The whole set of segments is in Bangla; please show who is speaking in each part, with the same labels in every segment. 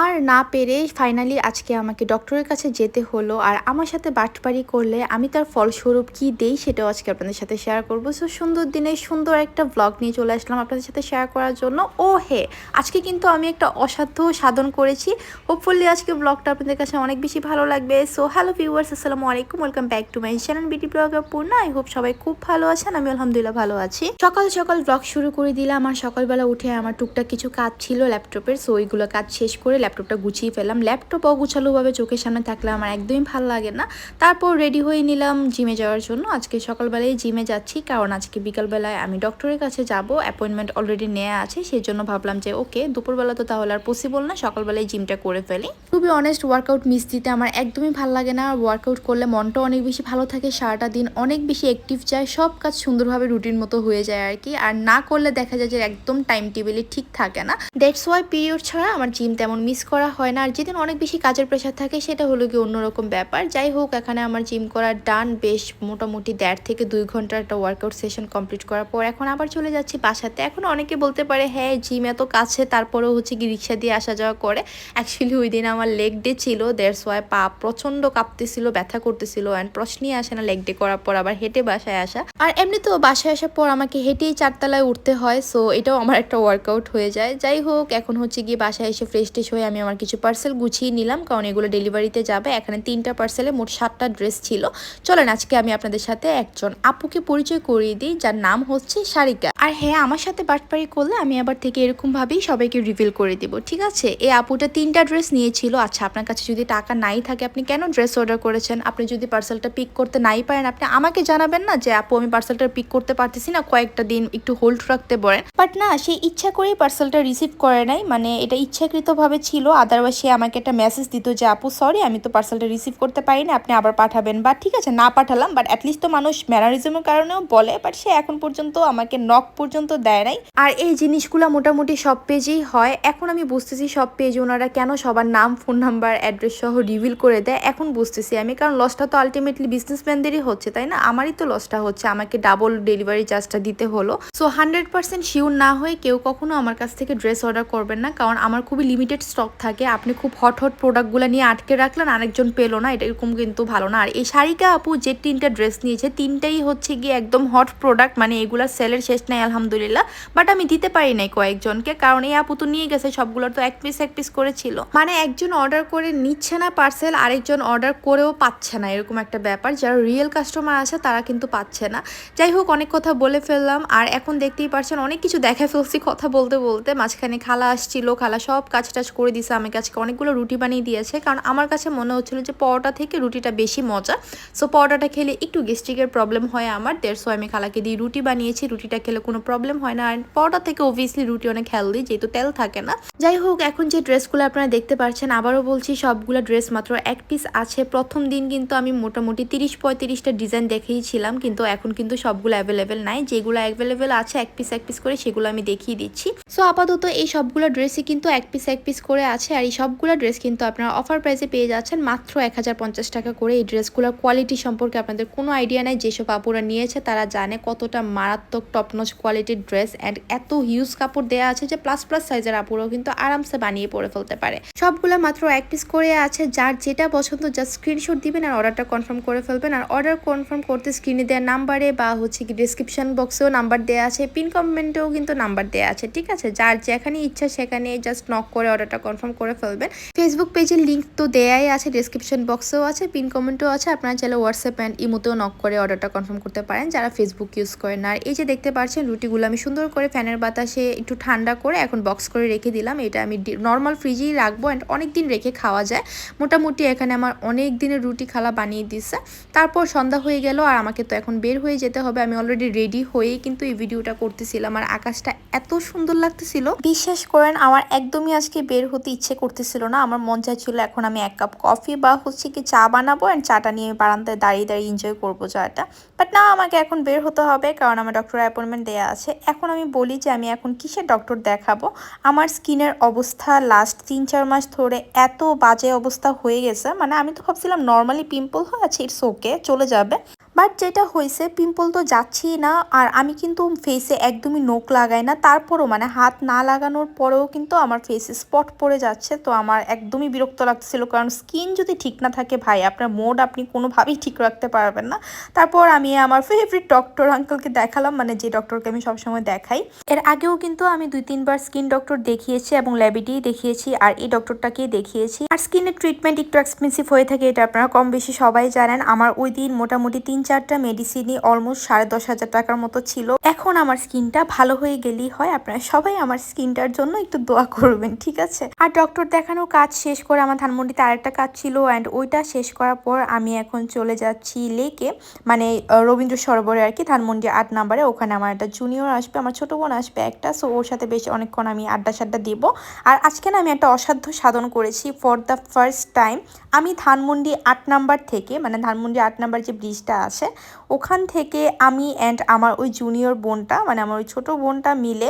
Speaker 1: আর না পেরে ফাইনালি আজকে আমাকে ডক্টরের কাছে যেতে হলো। আর আমার সাথে বাটপারি করলে আমি তার ফলস্বরূপ কি দেই সেটাও আজকে আপনাদের সাথে শেয়ার করব। সো সুন্দর দিনে সুন্দর একটা ব্লগ নিয়ে চলে আসলাম আপনাদের সাথে শেয়ার করার জন্য। ও হে, আজকে কিন্তু আমি একটা অসাধ্য সাধন করেছি। হোপফুলি আজকে ব্লগটা আপনাদের কাছে অনেক বেশি ভালো লাগবে। সো হ্যালো ভিউয়ার্স আসসালামু আলাইকুম। Welcome back to my channel BT blogger Purna I hope সবাই খুব ভালো আছেন, আমি আলহামদুলিল্লাহ ভালো আছি। সকাল সকাল ব্লগ শুরু করে দিলাম। আমার সকালবেলা উঠে আমার টুকটাক কিছু কাজ ছিল ল্যাপটপের সো ওইগুলো কাজ শেষ করে ল্যাপটপটা গুছিয়ে ফেললাম। ল্যাপটপ অগুছালোভাবে চোখের সামনে থাকলে আমার একদমই ভালো লাগে না। তারপর রেডি হয়ে নিলাম জিমে যাওয়ার জন্য। আজকে সকালবেলায় জিমে যাচ্ছি, কারণ আজকে বিকালবেলায় আমি ডক্টরের কাছে যাব। অ্যাপয়েন্টমেন্ট অলরেডি নেওয়া আছে সেই জন্য ভাবলাম যে ওকে দুপুরবেলা তো তাহলে আর পসিবল না, সকালবেলায় জিমটা করে ফেলি। খুবই অনেস্ট ওয়ার্কআউট মিস দিতে আমার একদমই ভালো লাগে না। ওয়ার্কআউট করলে মনটা অনেক বেশি ভালো থাকে, সারাটা দিন অনেক বেশি অ্যাক্টিভ যায়, সব কাজ সুন্দরভাবে রুটিন মতো হয়ে যায় আর কি। আর না করলে দেখা যায় যে, একদম টাইম টেবিলে ঠিক থাকে না। দ্যাটস ওয়াই পিরিয়ড ছাড়া আমার জিম তেমন মিস করা হয় না। আর যেদিন অনেক বেশি কাজের প্রেশার থাকে, সেটা হলো কি অন্যরকম ব্যাপার। যাই হোক, এখানে আমার জিম করার ডান বেশ মোটামুটি দেড় থেকে দুই ঘণ্টার একটা ওয়ার্কআউট সেশন কমপ্লিট করার পর এখন আবার চলে যাচ্ছি বাসাতে। এখন অনেকে বলতে পারে হ্যাঁ জিম এত কাছে, তারপরেও হচ্ছে কি রিক্সা দিয়ে আসা যাওয়া করে। অ্যাকচুয়ালি ওই দিন আমার লেগ ডে ছিল দেড় ওয়াই পা প্রচণ্ড কাঁপতেছিল, ব্যথা করতেছিল অ্যান্ড প্রশ্নই আসে না লেগ ডে করার পর আবার হেঁটে বাসায় আসা। আর এমনিতেও বাসায় আসার পর আমাকে হেঁটেই চারতলায় উঠতে হয় সো এটাও আমার একটা ওয়ার্কআউট হয়ে যায়। যাই হোক, এখন হচ্ছে গিয়ে বাসায় এসে ফ্রেশ ট্রেশ হয়ে আমি আমার কিছু পার্সেল গুছিয়ে নিলাম, কারণ এগুলো ডেলিভারিতে যাবে। এখানে তিনটা পার্সেলে মোট সাতটা ড্রেস ছিল। চলেন, আজকে আমি আপনাদের সাথে একজন আপুকে পরিচয় করিয়ে দিই, যার নাম হচ্ছে সারিকা। আর হ্যাঁ আমার সাথে বাটপারি করলে আমি আবার থেকে এরকম ভাবেই সবাইকে রিভিল করে দিব, ঠিক আছে? এই আপুটা তিনটা ড্রেস নিয়েছিল। আচ্ছা আপনার কাছে যদি টাকা নাই থাকে, আপনি কেন ড্রেস অর্ডার করেছেন? আপনি যদি পার্সেলটা পিক করতে নাই পারেন, আপনি আমাকে জানাবেন না যে, আপু, আমি পার্সেলটা পিক করতে পারতেছি না, কয়েকটা দিন একটু হোল্ড রাখতে পারেন বাট না, সে ইচ্ছা করেই পার্সেলটা রিসিভ করে নাই। মানে এটা ইচ্ছাকৃতভাবে ছিল আদারওয়াইজ সে আমাকে একটা মেসেজ দিত যে, আপু সরি আমি তো পার্সেলটা রিসিভ করতে পারি না আপনি আবার পাঠাবেন। বা ঠিক আছে, না পাঠালাম বাট অ্যাটলিস্ট তো মানুষ ম্যানারিজমের কারণেও বলে বাট সে এখন পর্যন্ত আমাকে নক পর্যন্ত দেয় নাই। আর এই জিনিসগুলো মোটামুটি সব পেজেই হয়। এখন আমি বুঝতেছি সব পেজ ওনারা কেন সবার নাম ফোন নাম্বার অ্যাড্রেস সহ রিভিল করে দেয়। এখন বুঝতেছি আমি, কারণ লসটা তো আলটিমেটলি বিজনেসম্যানদেরই হচ্ছে, তাই না? আমারই তো লসটা হচ্ছে, আমাকে ডাবল ডেলিভারি চার্জটা দিতে হলো। সো হান্ড্রেড পার্সেন্ট শিওর না হয়ে কেউ কখনো আমার কাছ থেকে ড্রেস অর্ডার করবেন না, কারণ আমার খুবই লিমিটেড স্টক থাকে, আপনি খুব হট হট প্রোডাক্টগুলো নিয়ে আটকে রাখলেন, আরেকজন পেল না, এটা এরকম কিন্তু ভালো না। আর এই শাড়িকা আপু যে তিনটা ড্রেস নিয়েছে, তিনটাই হচ্ছে গিয়ে একদম হট প্রোডাক্ট মানে এগুলোর সেলের শেষ নাই, আলহামদুলিল্লাহ। বাট আমি দিতে পারি নাই কয়েকজনকে, কারণ এই আপু তো নিয়ে গেছে, সবগুলো তো এক পিস এক পিস করেছিল মানে একজন অর্ডার করে নিচ্ছে না পার্সেল আরেকজন অর্ডার করেও পাচ্ছে না, এরকম একটা ব্যাপার। যারা রিয়েল কাস্টমার আছে, তারা কিন্তু পাচ্ছে না। যাই হোক, অনেক কথা বলে ফেললাম। আর এখন দেখতেই পারছেন, অনেক কিছু দেখা ফেলছি কথা বলতে বলতে। মাঝখানে খালা আসছিল, খালা সব কাজ টাজ করে দিছে, আমাকে আজকে অনেকগুলো রুটি বানিয়ে দিয়েছে। কারণ আমার কাছে মনে হচ্ছিল যে পরোটা থেকে রুটিটা বেশি মজা। সো পরোটাটা খেলে একটু গেস্ট্রিকের প্রবলেম হয় আমার দেড়শো আমি খালাকে দিয়ে রুটি বানিয়েছি, রুটিটা খেলে কোনো প্রবলেম হয় না। আর পরোটা থেকে অবভিয়াসলি রুটি অনেক হেলদি যেহেতু তেল থাকে না। যাই হোক, এখন যে ড্রেসগুলো আপনারা দেখতে পাচ্ছেন, আবারও বলছি সবগুলো ড্রেস মাত্র এক পিস আছে। প্রথম দিন কিন্তু আমি মোটামুটি তিরিশ পঁয়ত্রিশটা ডিজাইন দেখিয়েছিলাম, কিন্তু এখন কিন্তু সবগুলো অ্যাভেলেবেল নাই। যেগুলো অ্যাভেলেবেল আছে, এক পিস এক পিস করে সেগুলো আমি দেখিয়ে দিচ্ছি। সো আপাতত এই সবগুলো ড্রেসই কিন্তু এক পিস এক পিস করে আছে আর এই সবগুলো ড্রেস কিন্তু আপনারা অফার প্রাইসে পেয়ে যাচ্ছেন মাত্র এক হাজার পঞ্চাশ টাকা করে। এই ড্রেসগুলোর কোয়ালিটি সম্পর্কে আপনাদের কোনো আইডিয়া নাই, যেসব আপুরা নিয়েছে তারা জানে কতটা মারাত্মক টপনচ কোয়ালিটির ড্রেস অ্যান্ড এত হিউজ কাপড় দেওয়া আছে যে প্লাস প্লাস সাইজের আপুরাও কিন্তু আরামসে বানিয়ে পরে ফেলতে পারে। সবগুলো মাত্র এক পিস করে আছে, যার যেটা পছন্দ জাস্ট স্ক্রিনশট দিবেন আর অর্ডারটা কনফার্ম করে ফেলবেন। আর অর্ডার কনফার্ম করতে স্ক্রিনে দেওয়া নাম্বারে বা হচ্ছে কি ডিসক্রিপশন বক্সেও নাম্বার দেওয়া আছে পিন কমেন্টেও কিন্তু নাম্বার দেওয়া আছে, ঠিক আছে? যার যেখানে ইচ্ছা সেখানে জাস্ট নক করে অর্ডারটা কনফার্ম করে ফেলবেন। ফেসবুক পেজের লিঙ্ক তো দেয়াই আছে ডিসক্রিপশন বক্সেও আছে পিন কমেন্টও আছে। আপনারা চাইলে হোয়াটসঅ্যাপ অ্যান্ড ইমোতেও নক করে অর্ডারটা কনফার্ম করতে পারেন, যারা ফেসবুক ইউজ করেন। আর এই যে দেখতে পাচ্ছেন, রুটিগুলো আমি সুন্দর করে ফ্যানের বাতাসে একটু ঠান্ডা করে এখন বক্স করে রেখে দিলাম। এটা আমি নর্মাল ফ্রিজেই রাখব অ্যান্ড অনেক দিন রেখে খাওয়া যায়। মোটামুটি এখানে আমার অনেক দিনের রুটি খালা বানিয়ে দিচ্ছে তারপর সন্ধ্যা হয়ে গেল আর আমাকে তো এখন বের হয়ে যেতে হবে। আমি অলরেডি রেডি হয়েই কিন্তু এই ভিডিওটা করতেছিলাম। আর আকাশটা এত সুন্দর লাগতেছিল। বিশ্বাস করেন, আমার একদমই আজকে বের হতে ইচ্ছে করতেছিল না। আমার মন চাইছিল এখন আমি এক কাপ কফি বা হচ্ছে কি চা বানাবো অ্যান্ড চাটা নিয়ে বারান্দায় দাঁড়িয়ে দাঁড়িয়ে এনজয় করব চাটা বাট না, আমাকে এখন বের হতে হবে কারণ আমার ডক্টর অ্যাপয়েন্টমেন্ট দেওয়া আছে। এখন আমি বলি যে আমি এখন কিসের ডক্টর দেখাবো? আমার স্কিনের অবস্থা লাস্ট তিন, চার মাস ধরে এত বাজে অবস্থা হয়ে গেছে। মানে আমি তো ভাবছিলাম নর্মালি পিম্পল হয়ে আছে ইটস ওকে চলে যাবে। বাট যেটা হয়েছে পিম্পল তো যাচ্ছেই না, আর আমি কিন্তু ফেসে একদমই নোক লাগাই না। তারপরও মানে হাত না লাগানোর পরেও কিন্তু আমার ফেসে স্পট পড়ে যাচ্ছে, তো আমার একদমই বিরক্ত লাগছিল কারণ স্কিন যদি ঠিক না থাকে ভাই, আপনার মোড আপনি কোনোভাবেই ঠিক রাখতে পারবেন না। তারপর আমি আমার ফেভারিট ডক্টর আঙ্কেলকে দেখালাম মানে যে ডক্টরকে আমি সবসময় দেখাই। এর আগেও কিন্তু আমি দুই তিনবার স্কিন ডক্টর দেখিয়েছি এবং ল্যাবিটি দেখিয়েছি, আর এই ডক্টরটাকেই দেখিয়েছি। আর স্কিনের ট্রিটমেন্ট একটু এক্সপেন্সিভ হয়ে থাকে, এটা আপনারা কম বেশি সবাই জানেন। আমার ওই দিন মোটামুটি তিন চারটা মেডিসিনই অলমোস্ট সাড়ে দশ হাজার টাকার মতো ছিল। এখন আমার স্কিনটা ভালো হয়ে গেলেই হয়। আপনারা সবাই আমার স্কিনটার জন্য একটু দোয়া করবেন, ঠিক আছে? আর ডক্টর দেখানোর কাজ শেষ করে আমার ধানমন্ডিতে আরেকটা কাজ ছিল অ্যান্ড ওইটা শেষ করার পর আমি এখন চলে যাচ্ছি লেকে মানে রবীন্দ্র সরোবরে আর কি, ধানমন্ডি আট নাম্বারে। ওখানে আমার একটা জুনিয়র আসবে, আমার ছোটো বোন আসবে একটা সো ওর সাথে বেশ অনেকক্ষণ আমি আড্ডা সাড্ডা দিব। আর আজকে না আমি একটা অসাধ্য সাধন করেছি ফর দ্য ফার্স্ট টাইম আমি ধানমন্ডি আট নাম্বার থেকে মানে ধানমন্ডি আট নাম্বার যে ব্রিজটা আছে। ওখান থেকে আমি অ্যান্ড আমার ওই জুনিয়র বোনটা মানে আমার ওই ছোটো বোনটা মিলে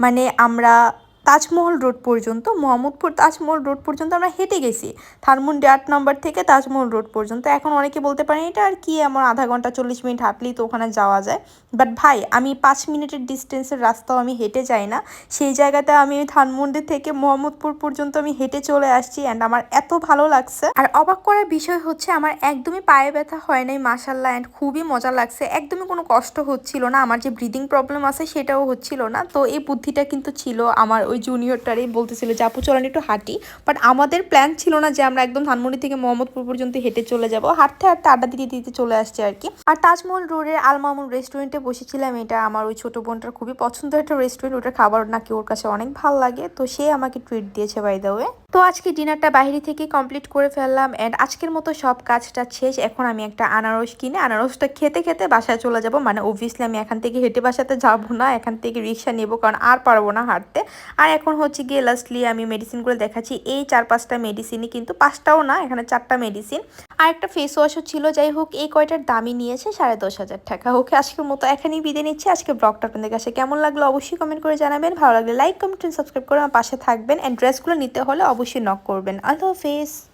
Speaker 1: মানে আমরা তাজমহল রোড পর্যন্ত, মোহাম্মদপুর তাজমহল রোড পর্যন্ত আমরা হেঁটে গেছি। ধানমন্ডি আট নম্বর থেকে তাজমহল রোড পর্যন্ত। এখন অনেকে বলতে পারেন, এটা আর কি? আমার আধা ঘণ্টা চল্লিশ মিনিট হাঁটলেই তো ওখানে যাওয়া যায়। বাট ভাই, আমি পাঁচ মিনিটের ডিস্টেন্সের রাস্তাও আমি হেঁটে যাই না। সেই জায়গাতে আমি ওই ধানমন্ডি থেকে মোহাম্মদপুর পর্যন্ত আমি হেঁটে চলে আসছি অ্যান্ড আমার এত ভালো লাগছে। আর অবাক করার বিষয় হচ্ছে, আমার একদমই পায়ে ব্যথা হয় নাই মাসাল্লাহ অ্যান্ড খুবই মজা লাগছে। একদমই কোনো কষ্ট হচ্ছিল না। আমার যে ব্রিদিং প্রবলেম আছে, সেটাও হচ্ছিল না। তো এই বুদ্ধিটা কিন্তু ছিল আমার ওই জুনিয়রটারই বলতেছিল যে, আপু, চলেন একটু হাঁটি। বাট আমাদের প্ল্যান ছিল না যে, আমরা একদম ধানমন্ডি থেকে মোহাম্মদপুর পর্যন্ত হেঁটে চলে যাব। হাঁটতে হাঁটতে আড্ডা দিতে দিতে চলে আসছে আর কি। আর তাজমহল রোডের আলমামুল রেস্টুরেন্টে বসেছিলাম। এটা আমার ওই ছোটো বোনটার খুবই পছন্দের একটা রেস্টুরেন্ট ওটার খাবার নাকি ওর কাছে অনেক ভালো লাগে। তো সে আমাকে ট্রিট দিয়েছে বাই তো আজকে ডিনারটা বাইরে থেকে কমপ্লিট করে ফেললাম অ্যান্ড আজকের মতো সব কাজটা শেষ। এখন আমি একটা আনারস কিনে, আনারসটা খেতে খেতে বাসায় চলে যাব। মানে অবভিয়াসলি আমি এখান থেকে হেঁটে বাসাতে যাব না, এখান থেকে রিক্সা নেব কারণ আর পারব না হাঁটতে। আর এখন হচ্ছে গিয়ে লাস্টলি আমি মেডিসিনগুলো দেখাচ্ছি। এই চার পাঁচটা মেডিসিনই কিন্তু পাঁচটাও না, এখানে চারটা মেডিসিন আর একটা ফেস ওয়াশও ছিল, যাই হোক, এই কয়টার দামই নিয়েছে সাড়ে দশ হাজার টাকা। ওকে, আজকের মতো এখানেই বিদে নিচ্ছি। আজকে ব্লগটা আপনাদের কাছে কেমন লাগল অবশ্যই কমেন্ট করে জানাবেন। ভালো লাগলে লাইক কমেন্ট সাবস্ক্রাইব করে আমার পাশে থাকবেন। অ্যান্ড ড্রেসগুলো নিতে হলে অবশ্যই নক করবেন। আল্লাহ হাফেজ।